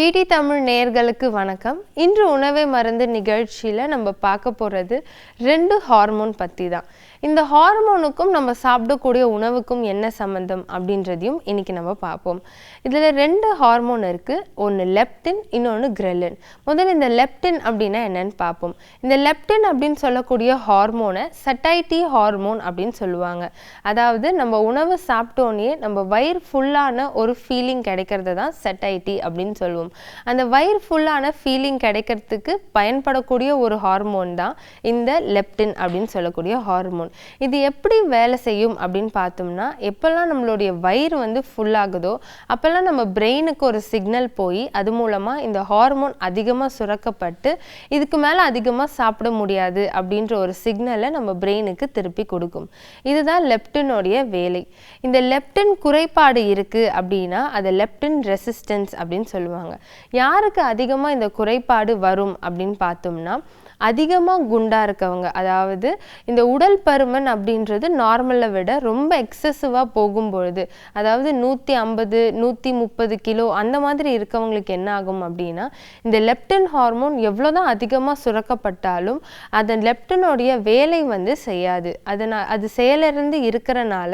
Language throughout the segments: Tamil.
டிடி தமிழ் நேயர்களுக்கு வணக்கம். இன்று உணவை மருந்து நிகழ்ச்சியில் நம்ம பார்க்க போகிறது ரெண்டு ஹார்மோன் பற்றி தான் இந்த ஹார்மோனுக்கும் நம்ம சாப்பிடக்கூடிய உணவுக்கும் என்ன சம்மந்தம் அப்படின்றதையும் இன்னைக்கு நம்ம பார்ப்போம். இதில் ரெண்டு ஹார்மோன் இருக்குது ஒன்று லெப்டின் இன்னொன்று கிரெலின் முதல்ல இந்த லெப்டின் அப்படின்னா என்னன்னு பார்ப்போம். இந்த லெப்டின் அப்படின்னு சொல்லக்கூடிய ஹார்மோனை சட்டைட்டி ஹார்மோன் அப்படின்னு சொல்லுவாங்க. அதாவது நம்ம உணவு சாப்பிட்டோன்னே நம்ம வயிறு ஃபுல்லான ஒரு ஃபீலிங் கிடைக்கிறது தான் சட்டைட்டி அப்படின்னு சொல்லுவோம். அந்த வயிறு ஃபுல்லான ஃபீலிங் கிடைக்கிறதுக்கு பயன்படக்கூடிய ஒரு ஹார்மோன் தான் இந்த லெப்டின் அப்படின்னு சொல்லக்கூடிய ஹார்மோன் இது எப்படி வேலை செய்யும் அப்படின்னு பார்த்தோம்னா எப்போல்லாம் நம்மளுடைய வயிறு வந்து ஃபுல்லாகுதோ அப்போல்லாம் நம்ம பிரெயினுக்கு ஒரு சிக்னல் போய் அது மூலமாக இந்த ஹார்மோன் அதிகமாக சுரக்கப்பட்டு இதுக்கு மேலே அதிகமாக சாப்பிட முடியாது அப்படின்ற ஒரு சிக்னலை நம்ம பிரெயினுக்கு திருப்பி கொடுக்கும். இதுதான் லெப்டினுடைய வேலை. இந்த லெப்டின் குறைபாடு இருக்குது அப்படின்னா அதை லெப்டின் ரெசிஸ்டன்ஸ் அப்படின்னு சொல்லுவாங்க. யாருக்கு அதிகமாக இந்த குறைபாடு வரும் அப்படின்னு பார்த்தோம்னா அதிகமாக குண்டாக இருக்கவங்க. அதாவது இந்த உடல் பருமன் அப்படின்றது நார்மலை விட ரொம்ப எக்ஸசிவாக போகும்பொழுது அதாவது நூற்றி ஐம்பது நூற்றி முப்பது கிலோ அந்த மாதிரி இருக்கவங்களுக்கு என்ன ஆகும் அப்படின்னா இந்த லெப்டன் ஹார்மோன் எவ்வளோ தான் அதிகமாக சுரக்கப்பட்டாலும் அதன் லெப்டனுடைய வேலை வந்து செய்யாது. அதனால் அது செயலிருந்து இருக்கிறனால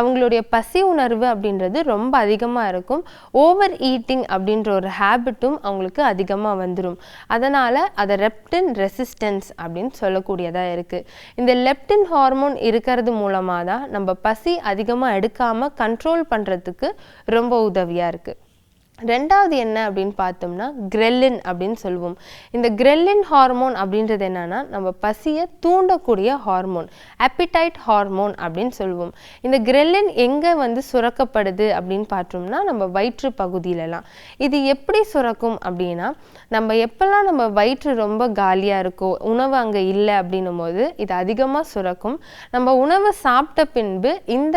அவங்களுடைய பசி உணர்வு அப்படின்றது ரொம்ப அதிகமாக இருக்கும். ஓவர் ஈட்டிங் அப்படின்ற ஒரு ஹேபிட்டும் அவங்களுக்கு அதிகமாக வந்துடும் அதனால் அதை ரெப்டின் ரெசிஸ்டன்ஸ் அப்படின்னு சொல்லக்கூடியதாக இருக்குது இந்த லெப்டின் ஹார்மோன் இருக்கிறது மூலமாக தான் நம்ம பசி அதிகமாக எடுக்காமல் கண்ட்ரோல் பண்ணுறதுக்கு ரொம்ப உதவியாக இருக்குது ரெண்டாவது என்ன அப்படின்னு பார்த்தோம்னா கிரெல்லின் அப்படின்னு சொல்லுவோம் இந்த கிரெல்லின் ஹார்மோன் அப்படின்றது என்னன்னா நம்ம பசியை தூண்டக்கூடிய ஹார்மோன் அப்பிடைட் ஹார்மோன் அப்படின்னு சொல்லுவோம் இந்த கிரெல்லின் எங்கே வந்து சுரக்கப்படுது அப்படின்னு பார்த்தோம்னா நம்ம வயிற்று பகுதியிலலாம். இது எப்படி சுரக்கும் அப்படின்னா நம்ம எப்போல்லாம் நம்ம வயிற்று ரொம்ப காலியாக இருக்கோ உணவு அங்கே இல்லை அப்படின்னும் போது இது அதிகமாக சுரக்கும். நம்ம உணவை சாப்பிட்ட பின்பு இந்த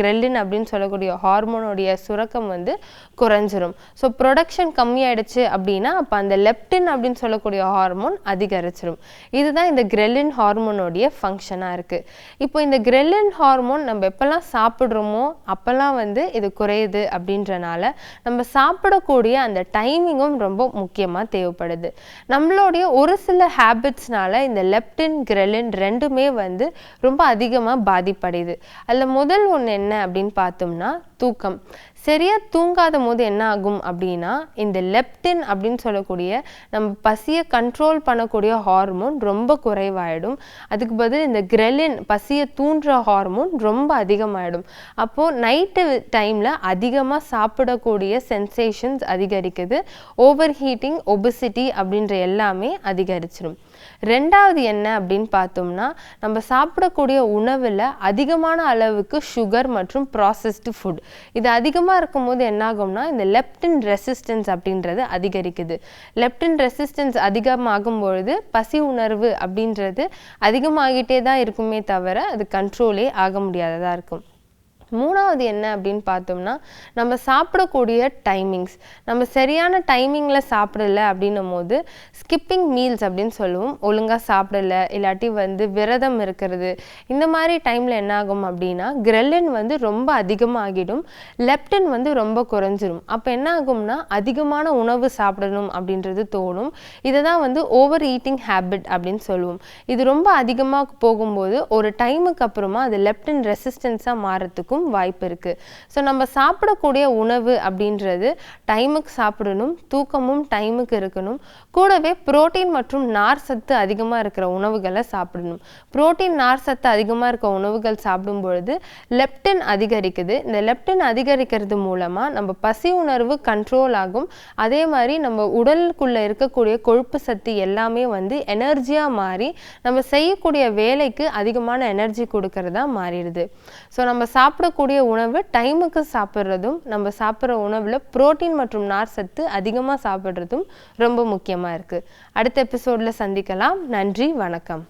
கிரெல்லின் அப்படின்னு சொல்லக்கூடிய ஹார்மோனுடைய சுரக்கம் வந்து குறைஞ்சிரும். ஸோ ப்ரொடக்ஷன் கம்மியாயிடுச்சு அப்படின்னா அப்போ அந்த லெப்டின் அப்படின்னு சொல்லக்கூடிய ஹார்மோன் அதிகரிச்சிடும் இதுதான் இந்த கிரெலின் ஹார்மோனுடைய ஃபங்க்ஷனாக இருக்குது இப்போ இந்த கிரெலின் ஹார்மோன் நம்ம எப்போல்லாம் சாப்பிட்றோமோ அப்போல்லாம் வந்து இது குறையுது அப்படின்றனால நம்ம சாப்பிடக்கூடிய அந்த டைமிங்கும் ரொம்ப முக்கியமாக தேவைப்படுது. நம்மளுடைய ஒரு சில ஹேபிட்ஸ்னால இந்த லெப்டின் கிரெலின் ரெண்டுமே வந்து ரொம்ப அதிகமாக பாதிப்படையுது. அதில் முதல் ஒன்று என்ன அப்படின்னு பார்த்தோம்னா தூக்கம். சரியா தூங்காத போது என்ன ஆகும்? அப்படின்னா இந்த லெப்டின் அப்படின்னு சொல்லக்கூடிய நம்ம பசியை கண்ட்ரோல் பண்ணக்கூடிய ஹார்மோன் ரொம்ப குறைவாயிடும். அதுக்கு பதில் இந்த கிரெலின் பசியை தூண்டுற ஹார்மோன் ரொம்ப அதிகமாயிடும். அப்போது நைட்டு டைமில் அதிகமாக சாப்பிடக்கூடிய சென்சேஷன்ஸ் அதிகரிக்குது. ஓவர் ஹீட்டிங் ஒபிசிட்டி அப்படின்ற எல்லாமே அதிகரிச்சிடும் ரெண்டாவது என்ன அப்படின்னு பார்த்தோம்னா நம்ம சாப்பிடக்கூடிய உணவில் அதிகமான அளவுக்கு சுகர் மற்றும் ப்ராசஸ்டு ஃபுட் இது அதிகமாக இருக்கும்போது என்னாகும்னா இந்த இந்த லெப்டின் ரெசிஸ்டன்ஸ் அப்படின்றது அதிகரிக்குது. லெப்டின் ரெசிஸ்டன்ஸ் அதிகமாகும் பொழுது பசி உணர்வு அப்படின்றது அதிகமாகிட்டே தான் இருக்குமே தவிர அது கண்ட்ரோலே ஆக முடியாததாக இருக்கும். மூணாவது என்ன அப்படின்னு பார்த்தோம்னா நம்ம சாப்பிடக்கூடிய டைமிங்ஸ் நம்ம சரியான டைமிங்கில் சாப்பிடல அப்படின்னும் போது ஸ்கிப்பிங் மீல்ஸ் அப்படின்னு சொல்லுவோம். ஒழுங்காக சாப்பிடல இல்லாட்டி வந்து விரதம் இருக்கிறது. இந்த மாதிரி டைமில் என்ன ஆகும் அப்படின்னா கிரெல்லின் வந்து ரொம்ப அதிகமாகிடும். லெப்டின் வந்து ரொம்ப குறைஞ்சிரும். அப்போ என்ன ஆகும்னா அதிகமான உணவு சாப்பிடணும் அப்படின்றது தோணும். இதை தான் வந்து ஓவர் ஈட்டிங் ஹேபிட் அப்படின்னு சொல்லுவோம். இது ரொம்ப அதிகமாக போகும்போது ஒரு டைமுக்கு அப்புறமா அது லெப்டின் ரெசிஸ்டன்ஸாக மாறத்துக்கும் வரதுக்கும் வாய்ப்பு இருக்குது ஸோ நம்ம சாப்பிடக்கூடிய உணவு அப்படின்றது டைமுக்கு சாப்பிடணும் தூக்கமும் டைமுக்கு இருக்கணும். கூடவே புரோட்டீன் மற்றும் நார் சத்து அதிகமாக இருக்கிற உணவுகளை சாப்பிடணும். புரோட்டீன் நார் சத்து அதிகமாக இருக்க உணவுகள் சாப்பிடும் பொழுது லெப்டின் அதிகரிக்குது. இந்த லெப்டின் அதிகரிக்கிறது மூலமாக நம்ம பசி உணர்வு கண்ட்ரோல் ஆகும். அதே மாதிரி நம்ம உடலுக்குள்ளே இருக்கக்கூடிய கொழுப்பு சத்து எல்லாமே வந்து எனர்ஜியாக மாறி நம்ம செய்யக்கூடிய வேலைக்கு அதிகமான எனர்ஜி கொடுக்கறதா மாறிடுது. ஸோ நம்ம சாப்பிட சாப்பிடக்கூடிய உணவு டைமுக்கு சாப்பிட்றதும் நம்ம சாப்பிட்ற உணவில் புரோட்டீன் மற்றும் நார் சத்து அதிகமாக சாப்பிட்றதும் ரொம்ப முக்கியமாக இருக்குது அடுத்த எபிசோடில் சந்திக்கலாம். நன்றி வணக்கம்.